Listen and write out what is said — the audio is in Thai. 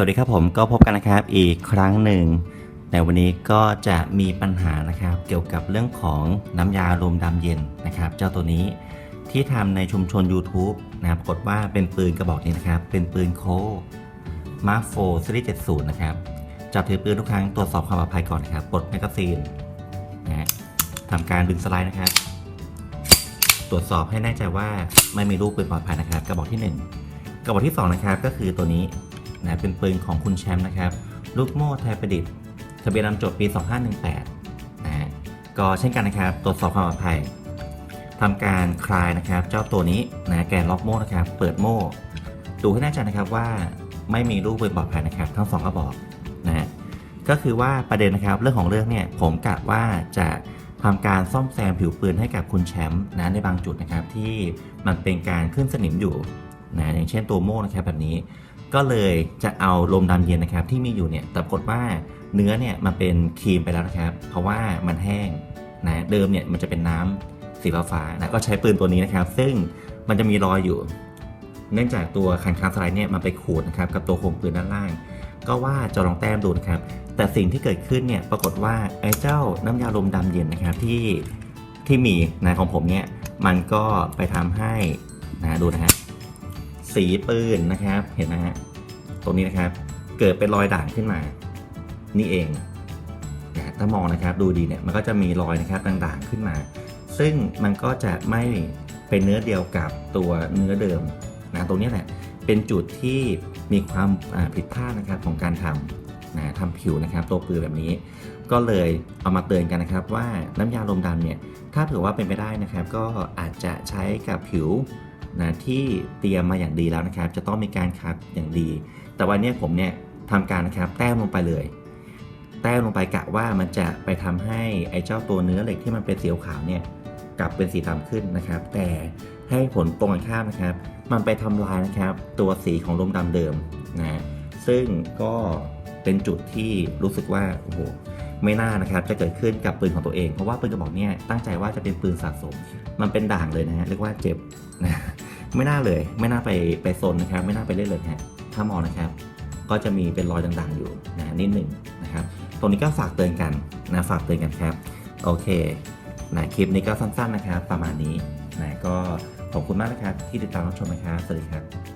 สวัสดีครับผมก็พบกันนะครับอีกครั้งหนึ่งในวันนี้ก็จะมีปัญหานะครับ เกี่ยวกับเรื่องของน้ำยาลมดำเย็นนะครับ เจ้าตัวนี้ที่ทำในชุมชน YouTube นะครับปรากฏว่าเป็นปืนกระบอกนี้นะครับ เป็นปืนโคมาร์โฟซีรีส์70 นะครับ จับถือปืนทุกครั้งตรวจสอบความปลอดภัยก่อนนะครับปลดแมกกาซีนนะฮะทำการดึงสไลด์นะครับ ตรวจสอบให้แน่ใจว่าไม่มีลูกปืนปลอดภัยนะครับ กระบอกที่หนึ่งกระบอกที่สองนะครับก็คือตัวนี้ นะเป็นปืนของคุณแชมป์นะครับ ลูกโม่ไทยประดิษฐ์ทะเบียนนำจดปี 2518นะก็เช่นกันนะครับ ตรวจสอบความปลอดภัยทำการคลายนะครับ เจ้าตัวนี้นะแกนล็อกโม่นะครับ เปิดโม่ดูให้แน่ใจนะครับว่าไม่มีลูกปืนปลอดภัยนะครับ ทั้งสองกระบอกนะก็คือว่าประเด็นนะครับเรื่องของเรื่องเนี่ยผมกะว่าจะทำการซ่อมแซมผิวปืนให้กับคุณแชมป์นะในบางจุดนะครับที่มันเป็นการขึ้นสนิมอยู่นะอย่างเช่นตัวโม่นะครับแบบนี้ ก็เลยจะเอาลมดำเย็นนะครับที่มีอยู่เนี่ยแต่ปรากฏว่าเนื้อเนี่ยมันเป็นครีมไปแล้วนะครับ เพราะว่ามันแห้งนะเดิมเนี่ยมันจะเป็นน้ำสีฟ้านะก็ใช้ปืนตัวนี้นะครับ ซึ่งมันจะมีรอยอยู่ เนื่องจากตัวคันคาสไลด์เนี่ยมันไปขูดนะครับกับตัวโครงปืนด้านล่าง ก็ว่าจะลองแต้มดูนะครับ แต่สิ่งที่เกิดขึ้นเนี่ยปรากฏว่าไอ้เจ้าน้ำยาลมดำเย็นนะครับที่ที่มีนะของผมเนี่ยมันก็ไปทำให้นะดูนะฮะ สีปืนนะครับเห็นนะฮะตรงนี้นะครับ เกิดเป็นรอยด่างขึ้นมา นี่เองนะถ้ามองนะครับดูดีเนี่ยมันก็จะมีรอยนะครับด่างๆขึ้นมา ซึ่งมันก็จะไม่เป็นเนื้อเดียวกับตัวเนื้อเดิมนะตรงนี้แหละเป็นจุดที่มีความผิดพลาดนะครับของการทำนะทำผิวนะครับ ตัวปืนแบบนี้ ก็เลยเอามาเตือนกันนะครับ ว่าน้ำยาลมดำเนี่ยถ้าถือว่าเป็นไปได้นะครับ ก็อาจจะใช้กับผิว นะที่เตรียมมาอย่างดีแล้วนะครับ จะต้องมีการคัดอย่างดี แต่วันนี้ผมเนี่ยทำการนะครับแต้มลงไปเลย แต้มลงไปกะว่ามันจะไปทำให้ไอ้เจ้าตัวเนื้อเหล็กที่มันเป็นสีขาวเนี่ยกลับเป็นสีดำขึ้นนะครับ แต่ให้ผลตรงกันข้ามนะครับ มันไปทำลายนะครับ ตัวสีของลมดำเดิมนะซึ่งก็เป็นจุดที่รู้สึกว่าโอ้โหไม่น่านะครับจะเกิดขึ้นกับปืนของตัวเอง เพราะว่าปืนกระบอกเนี่ยตั้งใจว่าจะเป็นปืนสะสม มันเป็นด่างเลยนะฮะเรียกว่าเจ็บนะ ไม่น่าเลย ไม่น่าไปไปโซนนะครับ ไม่น่าไปเล่นเลยฮะถ้ามองนะครับ ก็จะมีเป็นรอยด่างๆอยู่นะนิดหนึ่งนะครับ ตรงนี้ก็ฝากเตือนกันนะฝากเตือนกันครับ โอเคนะคลิปนี้ก็สั้นๆนะครับ ประมาณนี้นะก็ขอบคุณมากนะครับที่ติดตามรับชมนะครับสวัสดีครับ